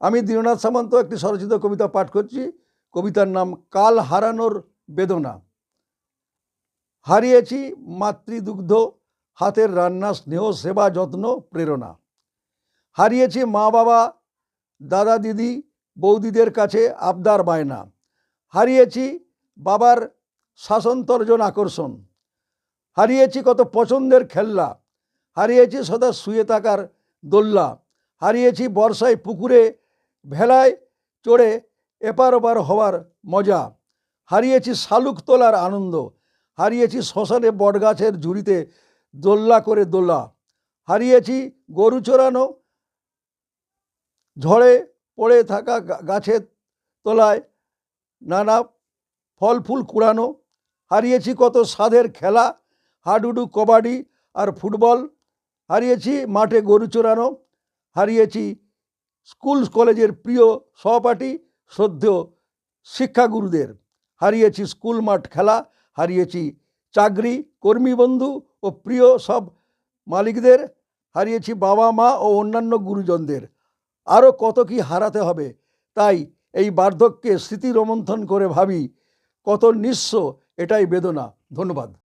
আমি দীননাথ সামন্ত একটি স্বরচিত কবিতা পাঠ করছি। কবিতার নাম কাল হারানোর বেদনা। হারিয়েছি মাতৃদুগ্ধ, হাতের রান্না, স্নেহ, সেবা, যত্ন, প্রেরণা। হারিয়েছি মা বাবা দাদা দিদি বৌদিদের কাছে আবদার, বায়না। হারিয়েছি বাবার শাসনতর্জন আকর্ষণ। হারিয়েছি কত পছন্দের খেলনা। হারিয়েছি সদা শুয়ে থাকার দোল্লা। হারিয়েছি বর্ষায় পুকুরে, ভেলায় চড়ে এপার ওপার হওয়ার মজা। হারিয়েছি শালুক তোলার আনন্দ। হারিয়েছি শ্মশানে বটগাছের ঝুড়িতে দোল্লা করে দোলা হারিয়েছি গরু চড়ানো, ঝড়ে পড়ে থাকা গাছের তলায় নানা ফল ফুল কুড়ানো। হারিয়েছি কত স্বাদের খেলা, হাডুডু, কবাডি আর ফুটবল। হারিয়েছি মাঠে গরু চড়ানো। হারিয়েছি। স্কুল, কলেজের প্রিয় সহপাঠী, শ্রদ্ধেয় শিক্ষাগুরুদের। হারিয়েছি স্কুল মাঠ খেলা, হারিয়েছি চাকরি, কর্মী বন্ধু ও প্রিয় সব মালিকদের। হারিয়েছি বাবা, মা ও অন্যান্য গুরুজনদের। আরও কত কি হারাতে হবে, তাই এই বার্ধক্যে স্মৃতি রোমন্থন করে ভাবি, কত নিঃস্ব এটাই বেদনা। ধন্যবাদ।